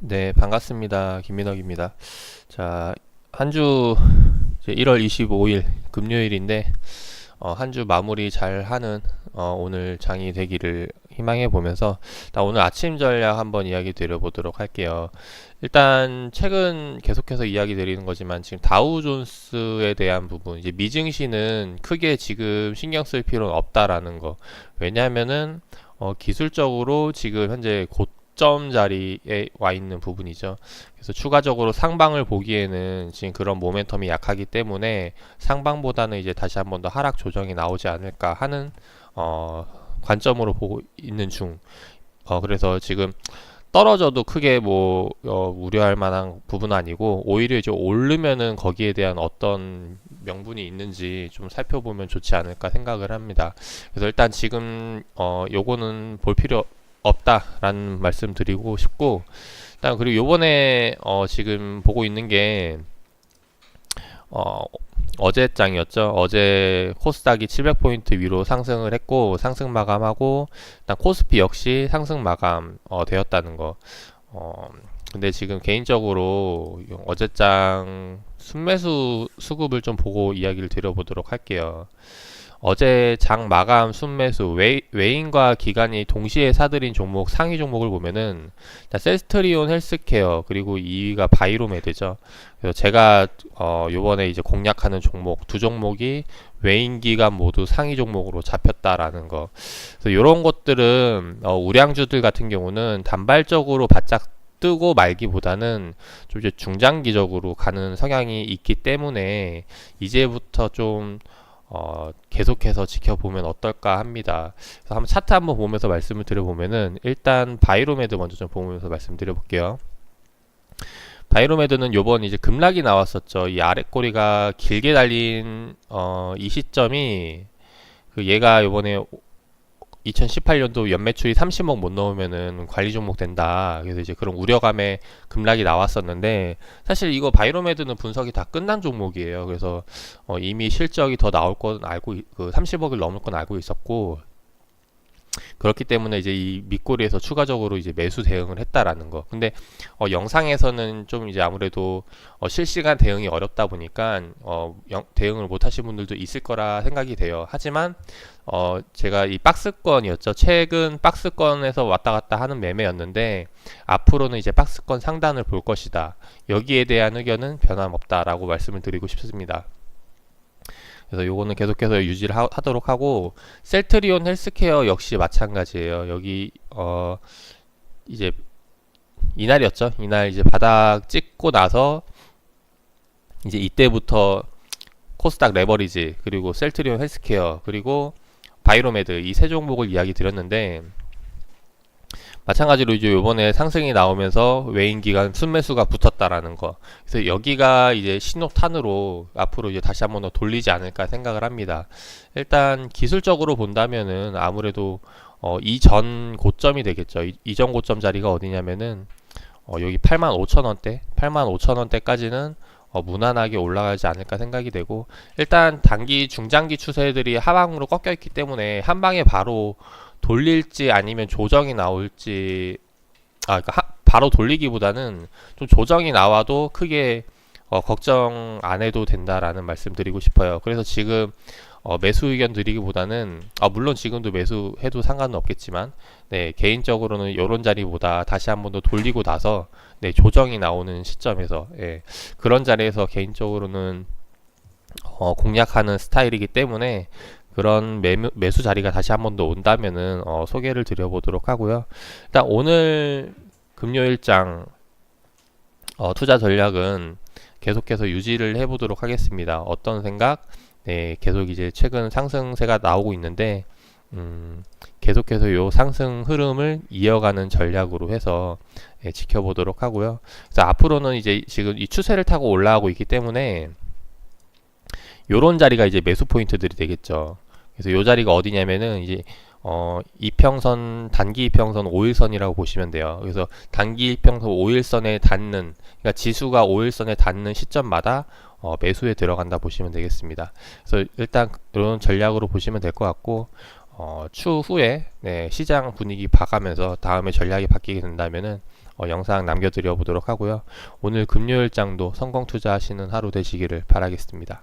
네, 반갑습니다. 김민혁입니다. 자, 한 주 1월 25일 금요일인데 어, 한 주 마무리 잘 하는 어, 오늘 장이 되기를 희망해 보면서 일단 오늘 아침 전략 한번 이야기 드려보도록 할게요. 일단 최근 계속해서 이야기 드리는 거지만 지금 다우존스에 대한 부분 이제 미증시는 크게 지금 신경 쓸 필요는 없다라는 거. 왜냐하면은 어, 기술적으로 지금 현재 고점 자리에 와 있는 부분이죠. 그래서 추가적으로 상방을 보기에는 지금 그런 모멘텀이 약하기 때문에 상방보다는 이제 다시 한번 더 하락 조정이 나오지 않을까 하는 어, 관점으로 보고 있는 중. 어, 그래서 지금 떨어져도 크게 뭐 어, 우려할 만한 부분은 아니고 오히려 이제 오르면은 거기에 대한 어떤 명분이 있는지 좀 살펴보면 좋지 않을까 생각을 합니다. 그래서 일단 지금 어 요거는 볼 필요 없다라는 말씀 드리고 싶고 일단 그리고 요번에 어 지금 보고 있는 게 어, 어제 장이었죠. 어제 코스닥이 700포인트 위로 상승을 했고 상승 마감하고 일단 코스피 역시 상승 마감 어, 되었다는 거. 어, 근데 지금 개인적으로 어제장 순매수 수급을 좀 보고 이야기를 드려보도록 할게요. 어제 장 마감 순매수 외, 외인과 기관이 동시에 사들인 종목 상위 종목을 보면은 셀스트리온 헬스케어 그리고 2위가 바이로메드죠. 그래서 제가 어 요번에 이제 공략하는 종목 두 종목이 외인 기관 모두 상위 종목으로 잡혔다라는 거. 그래서 요런 것들은 어 우량주들 같은 경우는 단발적으로 바짝 뜨고 말기보다는 좀 이제 중장기적으로 가는 성향이 있기 때문에 이제부터 좀 어, 계속해서 지켜보면 어떨까 합니다. 그래서 한번 차트 한번 보면서 말씀을 드려보면은 일단 바이로메드 먼저 좀 보면서 말씀드려볼게요. 바이로메드는 요번 이제 급락이 나왔었죠. 이 아래 꼬리가 길게 달린 어, 이 시점이 그 얘가 요번에 2018년도 연매출이 30억 못 넣으면은 관리 종목 된다. 그래서 이제 그런 우려감에 급락이 나왔었는데 사실 이거 바이로메드는 분석이 다 끝난 종목이에요. 그래서 어 이미 실적이 더 나올 건 알고 그 30억을 넘을 건 알고 있었고 그렇기 때문에 이제 이 밑꼬리에서 추가적으로 이제 매수 대응을 했다라는 거. 근데 어, 영상에서는 좀 이제 아무래도 어, 실시간 대응이 어렵다 보니까 어, 영, 대응을 못 하신 분들도 있을 거라 생각이 돼요. 하지만 어, 제가 이 박스권이었죠. 최근 박스권에서 왔다 갔다 하는 매매였는데 앞으로는 이제 박스권 상단을 볼 것이다. 여기에 대한 의견은 변함없다라고 말씀을 드리고 싶습니다. 그래서 요거는 계속해서 유지를 하, 도록 하고 셀트리온 헬스케어 역시 마찬가지예요. 여기 어 이제 이날이었죠. 이날 이제 바닥 찍고 나서 이제 이때부터 코스닥 레버리지 그리고 셀트리온 헬스케어 그리고 바이로메드 이 세 종목을 이야기 드렸는데 마찬가지로 이제 요번에 상승이 나오면서 외인 기간 순매수가 붙었다라는 거. 그래서 여기가 이제 신호탄으로 앞으로 이제 다시 한번 더 돌리지 않을까 생각을 합니다. 일단 기술적으로 본다면은 아무래도 어, 이전 고점이 되겠죠. 이, 이전 고점 자리가 어디냐면은 어, 여기 85,000원대, 85,000원대까지는 어, 무난하게 올라가지 않을까 생각이 되고 일단 단기 중장기 추세들이 하방으로 꺾여 있기 때문에 한 방에 바로 돌릴지 아니면 조정이 나올지 아 그러니까 하, 바로 돌리기보다는 좀 조정이 나와도 크게 어, 걱정 안 해도 된다라는 말씀 드리고 싶어요. 그래서 지금 어, 매수 의견 드리기보다는 아, 물론 지금도 매수해도 상관은 없겠지만 네, 개인적으로는 이런 자리보다 다시 한 번 더 돌리고 나서 네, 조정이 나오는 시점에서 예, 그런 자리에서 개인적으로는 어, 공략하는 스타일이기 때문에 그런 매매, 매수 자리가 다시 한 번 더 온다면은 어, 소개를 드려보도록 하고요. 일단 오늘 금요일장 어, 투자 전략은 계속해서 유지를 해보도록 하겠습니다. 어떤 생각? 네, 계속 이제 최근 상승세가 나오고 있는데 음, 계속해서 요 상승 흐름을 이어가는 전략으로 해서 예, 지켜보도록 하고요. 그래서 앞으로는 이제 지금 이 추세를 타고 올라가고 있기 때문에 요런 자리가 이제 매수 포인트들이 되겠죠. 그래서 요 자리가 어디냐면은 이제 어, 이평선 단기 이평선 5일선이라고 보시면 돼요. 그래서 단기 이평선 5일선에 닿는 그러니까 지수가 5일선에 닿는 시점마다 어, 매수에 들어간다 보시면 되겠습니다. 그래서 일단 이런 전략으로 보시면 될 것 같고 어, 추후에 네, 시장 분위기 봐가면서 다음에 전략이 바뀌게 된다면은 어, 영상 남겨드려 보도록 하고요. 오늘 금요일장도 성공 투자하시는 하루 되시기를 바라겠습니다.